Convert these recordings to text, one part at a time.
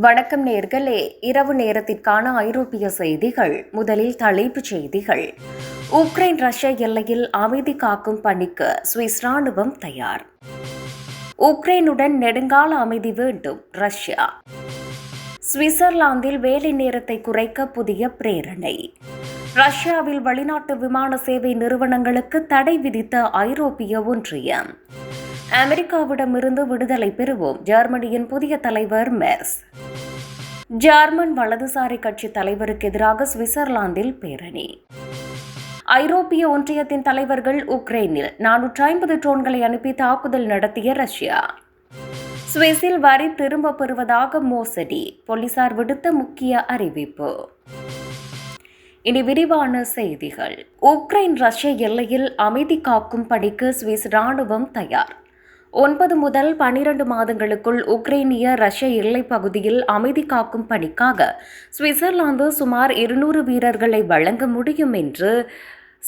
வணக்கம் நேர்களே. இரவு நேரத்திற்கான ஐரோப்பிய செய்திகள். முதலில் தலைப்புச் செய்திகள். உக்ரைன் ரஷ்ய எல்லையில் அமைதி காக்கும் பணிக்கு சுவிஸ் ராணுவம் தயார். உக்ரைனுடன் நெடுங்கால அமைதி வேண்டும் ரஷ்யா. சுவிட்சர்லாந்தில் வேலை நேரத்தை குறைக்க புதிய பிரேரணை. ரஷ்யாவில் வெளிநாட்டு விமான சேவை நிறுவனங்களுக்கு தடை விதித்த ஐரோப்பிய ஒன்றியம். அமெரிக்காவிடமிருந்து விடுதலை பெறுவோம். ஜெர்மனியின் புதிய தலைவர் மெர்ஸ். ஜெர்மன் வலதுசாரி கட்சி தலைவருக்கு எதிராக சுவிட்சர்லாந்தில் பேரணி. ஐரோப்பிய ஒன்றியத்தின் தலைவர்கள் உக்ரைனில் நானூற்றி ஐம்பது ட்ரோன்களை அனுப்பி தாக்குதல் நடத்திய ரஷ்யா. சுவிஸில் வரி திரும்பப் பெறுவதாக மோசடி போலீசார் விடுத்த முக்கிய அறிவிப்பு. இனி விரிவான செய்திகள். உக்ரைன் ரஷ்ய எல்லையில் அமைதி காக்கும் பணிக்கு சுவிஸ் ராணுவம் தயார். ஒன்பது முதல் பனிரண்டு மாதங்களுக்குள் உக்ரைனிய ரஷ்ய எல்லைப் பகுதியில் அமைதி காக்கும் பணிக்காக சுவிட்சர்லாந்து சுமார் இருநூறு வீரர்களை வழங்க முடியும் என்று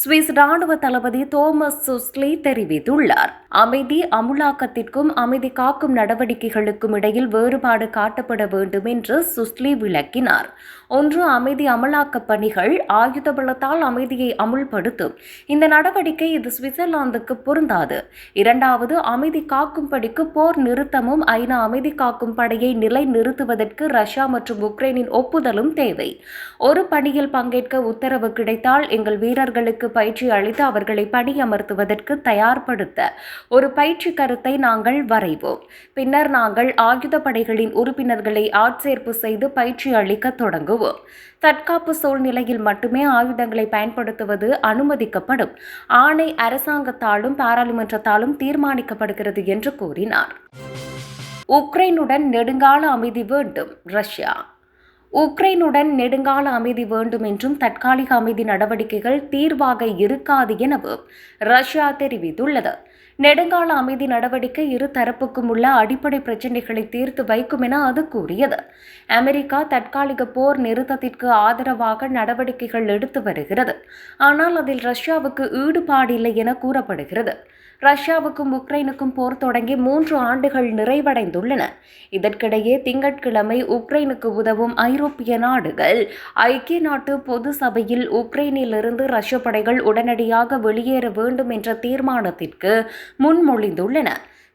சுவிஸ் ராணுவ தளபதி தோமஸ் சுஸ்லி தெரிவித்துள்ளார். அமைதி அமுலாக்கத்திற்கும் அமைதி காக்கும் நடவடிக்கைகளுக்கும் இடையில் வேறுபாடு காட்டப்பட வேண்டும் என்று சுஸ்லி விளக்கினார். ஒன்று அமைதி அமலாக்க பணிகள் ஆயுத பலத்தால் அமைதியை அமுல்படுத்தும். இந்த நடவடிக்கை இது சுவிட்சர்லாந்துக்கு பொருந்தாது. இரண்டாவது அமைதி காக்கும் படிக்கு போர் நிறுத்தமும் ஐநா அமைதி காக்கும் படையை நிலை நிறுத்துவதற்கு ரஷ்யா மற்றும் உக்ரைனின் ஒப்புதலும் தேவை. ஒரு பணியில் பங்கேற்க உத்தரவு கிடைத்தால் எங்கள் வீரர்களுக்கு பயிற்சி அளித்து அவர்களை பணியமர்த்துவதற்கு தயார்படுத்த ஒரு பயிற்சி கருத்தை நாங்கள் வரைவோம். பின்னர் நாங்கள் ஆயுத படைகளின் உறுப்பினர்களை ஆட்சேர்ப்பு செய்து பயிற்சி அளிக்க தொடங்குவோம். தற்காப்பு சூழ்நிலையில் மட்டுமே ஆயுதங்களை பயன்படுத்துவது அனுமதிக்கப்படும். ஆணை அரசாங்கத்தாலும் பாராளுமன்றத்தாலும் தீர்மானிக்கப்படுகிறது என்று கூறினார். உக்ரைனுடன் நெடுங்கால அமைதி வேண்டும் ரஷ்யா. உக்ரைனுடன் நெடுங்கால அமைதி வேண்டும் என்றும் தற்காலிக அமைதி நடவடிக்கைகள் தீர்வாக இருக்காது எனவும் ரஷ்யா தெரிவித்துள்ளது. நெடுங்கால அமைதி நடவடிக்கை இரு தரப்புக்கும் உள்ள அடிப்படை பிரச்சினைகளை தீர்த்து வைக்கும் என அது கூறியது. அமெரிக்கா தற்காலிக போர் நிறுத்தத்திற்கு ஆதரவாக நடவடிக்கைகள் எடுத்து வருகிறது. ஆனால் அதில் ரஷ்யாவுக்கு ஈடுபாடில்லை என கூறப்படுகிறது. ரஷ்யாவுக்கும் உக்ரைனுக்கும் போர் தொடங்கி மூன்று ஆண்டுகள் நிறைவடைந்துள்ளன. இதற்கிடையே திங்கட்கிழமை உக்ரைனுக்கு உதவும் ஐரோப்பிய நாடுகள் ஐக்கிய நாட்டு பொது சபையில் உக்ரைனிலிருந்து ரஷ்ய படைகள் உடனடியாக வெளியேற வேண்டும் என்ற தீர்மானத்திற்கு முன்மொழிந்துள்ளன.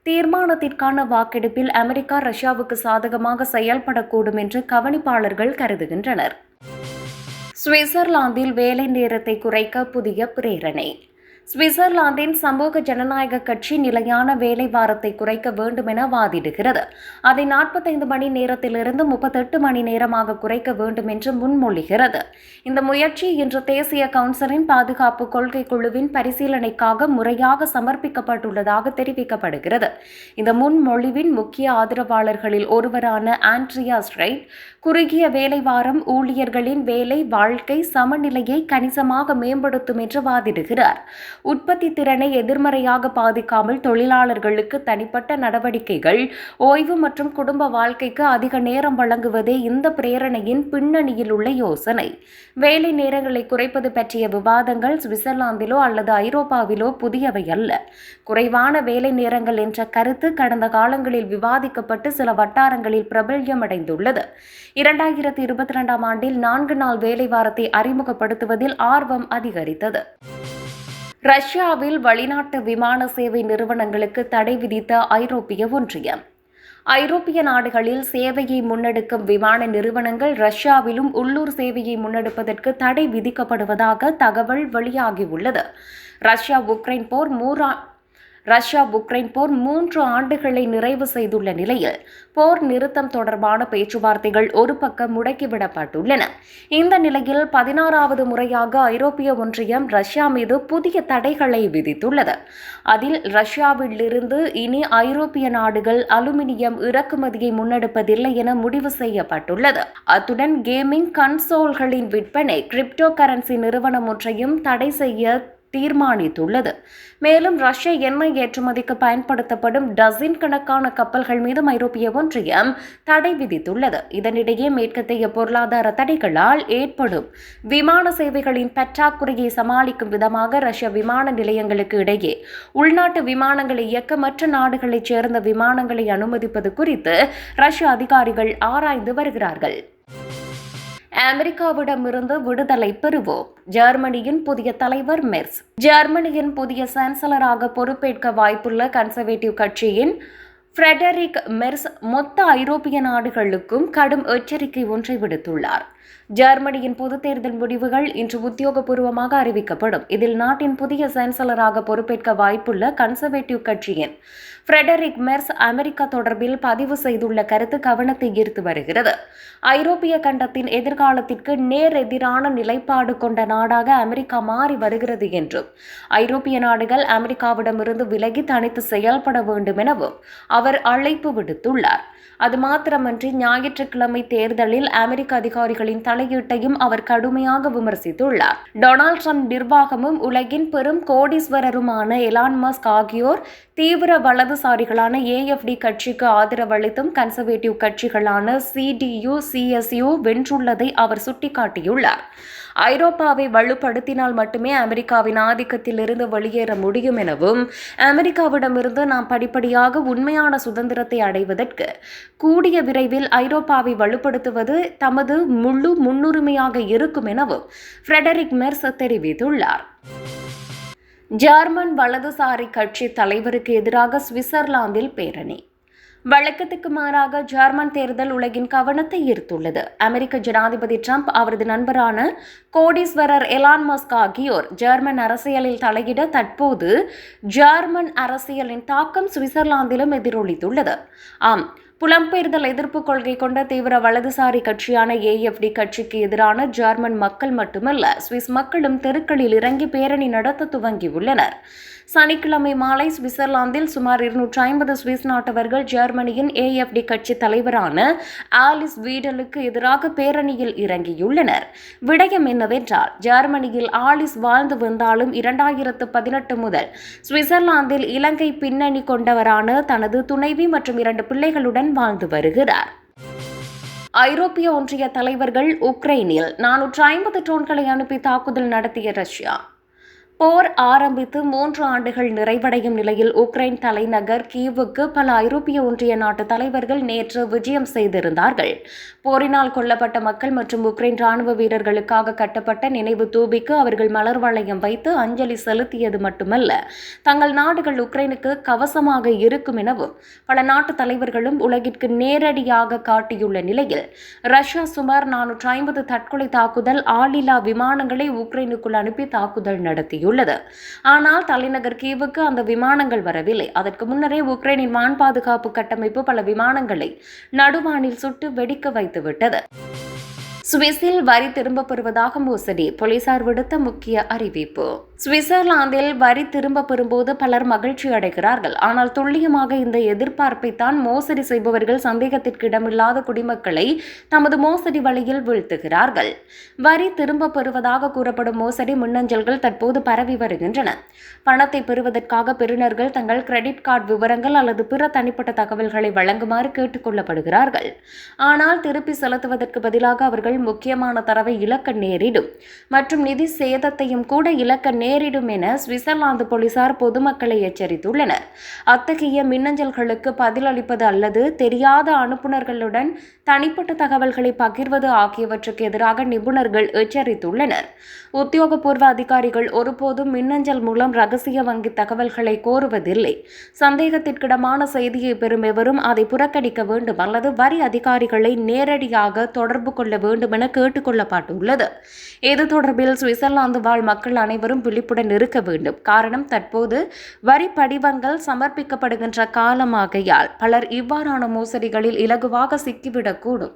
தீர்மானத்திற்கான வாக்கெடுப்பில் அமெரிக்கா ரஷ்யாவுக்கு சாதகமாக செயல்படக்கூடும் என்று கவனிப்பாளர்கள் கருதுகின்றனர். சுவிட்சர்லாந்தில் வேலை நேரத்தை குறைக்க புதிய பிரேரணை சுவிட்சர்லாந்தின் சமூக ஜனநாயக கட்சி நிலையான வேலை வாரத்தை குறைக்க வேண்டும் என வாதிடுகிறது. அதை நாற்பத்தைந்து மணி நேரத்திலிருந்து முப்பத்தெட்டு மணி நேரமாக குறைக்க வேண்டும் என்று முன்மொழிகிறது. இந்த முயற்சி இன்று தேசிய கவுன்சிலின் பாதுகாப்பு கொள்கை குழுவின் பரிசீலனைக்காக முறையாக சமர்ப்பிக்கப்பட்டுள்ளதாக தெரிவிக்கப்படுகிறது. இந்த முன்மொழிவின் முக்கிய ஆதரவாளர்களில் ஒருவரான ஆண்ட்ரியா ஸ்ட்ரைட் குறுகிய வேலை வாரம் ஊழியர்களின் வேலை வாழ்க்கை சமநிலையை கணிசமாக மேம்படுத்தும் என்று வாதிடுகிறார். உற்பத்தி திறனை எதிர்மறையாக பாதிக்காமல் தொழிலாளர்களுக்கு தனிப்பட்ட நடவடிக்கைகள் ஓய்வு மற்றும் குடும்ப வாழ்க்கைக்கு அதிக நேரம் வழங்குவதே இந்த பிரேரணையின் பின்னணியில் உள்ள யோசனை. வேலை நேரங்களை குறைப்பது பற்றிய விவாதங்கள் சுவிட்சர்லாந்திலோ அல்லது ஐரோப்பாவிலோ புதியவை அல்ல. குறைவான வேலை நேரங்கள் என்ற கருத்து கடந்த காலங்களில் விவாதிக்கப்பட்டு சில வட்டாரங்களில் பிரபல்யமடைந்துள்ளது. இரண்டாயிரத்தி இருபத்தி இரண்டாம் ஆண்டில் நான்கு நாள் வேலை வாரத்தை அறிமுகப்படுத்துவதில் ஆர்வம் அதிகரித்தது. ரஷ்யாவில் வெளிநாட்டு விமான சேவை நிறுவனங்களுக்கு தடை விதித்த ஐரோப்பிய ஒன்றியம். ஐரோப்பிய நாடுகளில் சேவையை முன்னெடுக்கும் விமான நிறுவனங்கள் ரஷ்யாவிலும் உள்ளூர் சேவையை முன்னெடுப்பதற்கு தடை விதிக்கப்படுவதாக தகவல் வெளியாகியுள்ளது. ரஷ்யா உக்ரைன் போர் மூரா ரஷ்யா உக்ரைன் போர் மூன்று ஆண்டுகளை நிறைவு செய்துள்ள நிலையில் போர் நிறுத்தம் தொடர்பான பேச்சுவார்த்தைகள் ஒரு பக்கம் முடக்கிவிடப்பட்டுள்ளன. இந்த நிலையில் பதினாறாவது முறையாக ஐரோப்பிய ஒன்றியம் ரஷ்யா மீது புதிய தடைகளை விதித்துள்ளது. அதில் ரஷ்யாவிலிருந்து இனி ஐரோப்பிய நாடுகள் அலுமினியம் இறக்குமதியை முன்னெடுப்பதில்லை என முடிவு செய்யப்பட்டுள்ளது. அத்துடன் கேமிங் கன்சோல்களின் விற்பனை கிரிப்டோ கரன்சி நிறுவனம் ஒன்றையும் தடை செய்ய தீர்மானித்துள்ளது. மேலும் ரஷ்ய எண்ணெய் ஏற்றுமதிக்கு பயன்படுத்தப்படும் டசின் கணக்கான கப்பல்கள் மீதும் ஐரோப்பிய ஒன்றியம் தடை விதித்துள்ளது. இதனிடையே மேற்கத்தைய பொருளாதார தடைகளால் ஏற்படும் விமான சேவைகளின் பற்றாக்குறையை சமாளிக்கும் விதமாக ரஷ்ய விமான நிலையங்களுக்கு இடையே உள்நாட்டு விமானங்களை இயக்க மற்ற நாடுகளைச் சேர்ந்த விமானங்களை அனுமதிப்பது குறித்து ரஷ்ய அதிகாரிகள் ஆராய்ந்து வருகிறார்கள். அமெரிக்காவிடமிருந்து விடுதலை பெறுவோம். ஜெர்மனியின் புதிய தலைவர் மெர்ஸ். ஜெர்மனியின் புதிய சான்சலராக பொறுப்பேற்க வாய்ப்புள்ள கன்சர்வேட்டிவ் கட்சியின் ஃப்ரெடரிக் மெர்ஸ் மொத்த ஐரோப்பிய நாடுகளுக்கும் கடும் எச்சரிக்கை ஒன்றை விடுத்துள்ளார். ஜெர்மனியின் பொது தேர்தல் முடிவுகள் இன்று உத்தியோகபூர்வமாக அறிவிக்கப்படும். இதில் நாட்டின் புதிய சான்சலராக பொறுப்பேற்க வாய்ப்புள்ள கன்சர்வேட்டிவ் கட்சியின் ஃப்ரெடரிக் மெர்ஸ் அமெரிக்கா தொடர்பில் பதிவு செய்துள்ள கருத்து கவனத்தை ஈர்த்து வருகிறது. ஐரோப்பிய கண்டத்தின் எதிர்காலத்திற்கு நேர் எதிரான நிலைப்பாடு கொண்ட நாடாக அமெரிக்கா மாறி வருகிறது என்றும் ஐரோப்பிய நாடுகள் அமெரிக்காவிடமிருந்து விலகி தனித்து செயல்பட வேண்டும் எனவும் அவர் அழைப்பு விடுத்துள்ளார். அது மாத்திரமன்றி ஞாயிற்றுக்கிழமை தேர்தலில் அமெரிக்க அதிகாரிகளின் தலையீட்டையும் அவர் கடுமையாக விமர்சித்துள்ளார். டொனால்ட் ட்ரம்ப் நிர்வாகமும் உலகின் பெரும் கோடீஸ்வரருமான எலான் மஸ்க் ஆகியோர் தீவிர வலதுசாரிகளான ஏஎஃப்டி கட்சிக்கு ஆதரவளித்தும் கன்சர்வேட்டிவ் கட்சிகளான சிடியு சிஎஸ்யு வென்றுள்ளதை அவர் சுட்டிக்காட்டியுள்ளார். ஐரோப்பாவை வலுப்படுத்தினால் மட்டுமே அமெரிக்காவின் ஆதிக்கத்திலிருந்து வெளியேற முடியும் எனவும் அமெரிக்காவிடமிருந்து நாம் படிப்படியாக உண்மையான சுதந்திரத்தை அடைவதற்கு கூடிய விரைவில் ஐரோப்பாவை வலுப்படுத்துவது தமது முழு முன்னுரிமையாக இருக்கும் எனவும் ஃப்ரெடரிக் மெர்ஸ் தெரிவித்துள்ளார். ஜெர்மன் வலதுசாரி கட்சி தலைவருக்கு எதிராக சுவிட்சர்லாந்தில் பேரணி. வழக்கத்துக்கு மாறாக ஜெர்மன் தேர்தல் உலகின் கவனத்தை ஈர்த்துள்ளது. அமெரிக்க ஜனாதிபதி ட்ரம்ப் அவரது நண்பரான கோடீஸ்வரர் எலான் மஸ்க் ஆகியோர் ஜெர்மன் அரசியலில் தலையிட தற்போது ஜெர்மன் அரசியலின் தாக்கம் சுவிட்சர்லாந்திலும் எதிரொலித்துள்ளது. ஆம் புலம்பெயர்தல் எதிர்ப்பு கொள்கை கொண்ட தீவிர வலதுசாரி கட்சியான ஏஎஃப்டி கட்சிக்கு எதிரான ஜெர்மன் மக்கள் மட்டுமல்ல சுவிஸ் மக்களும் தெருக்களில் இறங்கி பேரணி நடத்த துவங்கியுள்ளனர். சனிக்கிழமை மாலை சுவிட்சர்லாந்தில் சுமார் இருநூற்றி ஐம்பது சுவிஸ் நாட்டவர்கள் ஜெர்மனியின் ஏஎஃப்டி கட்சி தலைவரான ஆலிஸ் வீடலுக்கு எதிராக பேரணியில் இறங்கியுள்ளனர். விடயம் என்னவென்றால் ஜெர்மனியில் ஆலிஸ் வாழ்ந்து வந்தாலும் இரண்டாயிரத்து பதினெட்டு முதல் சுவிட்சர்லாந்தில் இலங்கை பின்னணி கொண்டவரான தனது துணைவி மற்றும் இரண்டு பிள்ளைகளுடன் வாழ்ந்து வருகிறார். ஐரோப்பிய ஒன்றிய தலைவர்கள் உக்ரைனில் நானூற்று ஐம்பது ட்ரோன்களை அனுப்பி தாக்குதல் நடத்திய ரஷ்யா. போர் ஆரம்பித்து மூன்று ஆண்டுகள் நிறைவடையும் நிலையில் உக்ரைன் தலைநகர் கீவுக்கு பல ஐரோப்பிய ஒன்றிய நாட்டு தலைவர்கள் நேற்று விஜயம் செய்திருந்தார்கள். போரினால் கொல்லப்பட்ட மக்கள் மற்றும் உக்ரைன் ராணுவ வீரர்களுக்காக கட்டப்பட்ட நினைவு தூபிக்கு அவர்கள் மலர் வளையம் வைத்து அஞ்சலி செலுத்தியது மட்டுமல்ல தங்கள் நாடுகள் உக்ரைனுக்கு கவசமாக இருக்கும் எனவும் பல நாட்டு தலைவர்களும் உலகிற்கு நேரடியாக காட்டியுள்ள நிலையில் ரஷ்யா சுமார் நானூற்று ஐம்பது தற்கொலை தாக்குதல் ஆளில்லா விமானங்களை உக்ரைனுக்குள் அனுப்பி தாக்குதல் நடத்தியுள்ளது. ஆனால் தலைநகர் கீவுக்கு அந்த விமானங்கள் வரவில்லை. அதற்கு முன்னரே உக்ரைனின் வான் பாதுகாப்பு கட்டமைப்பு பல விமானங்களை நடுவானில் சுட்டு வெடிக்க வைத்துவிட்டது சுவிஸில் வரி திரும்பப் பெறுவதாக மோசடி போலீசார் விடுத்த முக்கிய அறிவிப்பு. சுவிட்சர்லாந்தில் வரி திரும்ப பெறும்போது பலர் மகிழ்ச்சி அடைகிறார்கள். ஆனால் துல்லியமாக இந்த எதிர்பார்ப்பை தான் மோசடி செய்பவர்கள் சந்தேகத்திற்கு இடமில்லாத குடிமக்களை தமது மோசடி வழியில் வீழ்த்துகிறார்கள். வரி திரும்ப பெறுவதாக கூறப்படும் மோசடி மின்னஞ்சல்கள் தற்போது பரவி வருகின்றன. பணத்தை பெறுவதற்காக பெறுநர்கள் தங்கள் கிரெடிட் கார்டு விவரங்கள் அல்லது பிற தனிப்பட்ட தகவல்களை வழங்குமாறு கேட்டுக்கொள்ளப்படுகிறார்கள் ஆனால் திருப்பி செலுத்துவதற்கு பதிலாக அவர்கள் முக்கியமான தரவை இழக்க நேரிடும். மற்றும் நிதி சேதத்தையும் கூட இழக்க நேரிடும் என சுவிட்சர்லாந்து போலீசார் பொதுமக்களை எச்சரித்துள்ளனர். அத்தகைய மின்னஞ்சல்களுக்கு பதிலளிப்பது அல்லது தெரியாத அனுப்புநர்களுடன் தனிப்பட்ட தகவல்களை பகிர்வது ஆகியவற்றுக்கு எதிராக நிபுணர்கள் எச்சரித்துள்ளனர். உத்தியோகபூர்வ அதிகாரிகள் ஒருபோதும் மின்னஞ்சல் மூலம் ரகசிய வங்கி தகவல்களை கோருவதில்லை. சந்தேகத்திற்கிடமான செய்தியை பெறும் எவரும் அதை புறக்கணிக்க வேண்டும் அல்லது வரி அதிகாரிகளை நேரடியாக தொடர்பு கொள்ள வேண்டும் என கேட்டுக்கொள்ளப்பட்டுள்ளது இது தொடர்பில் சுவிட்சர்லாந்து வாழ் மக்கள் அனைவரும் விழிப்புடன் இருக்க வேண்டும். காரணம் தற்போது வரி படிவங்கள் சமர்ப்பிக்கப்படுகின்ற காலமாகையால் பலர் இவ்வாறான மோசடிகளில் இலகுவாக சிக்கிவிடக்கூடும்.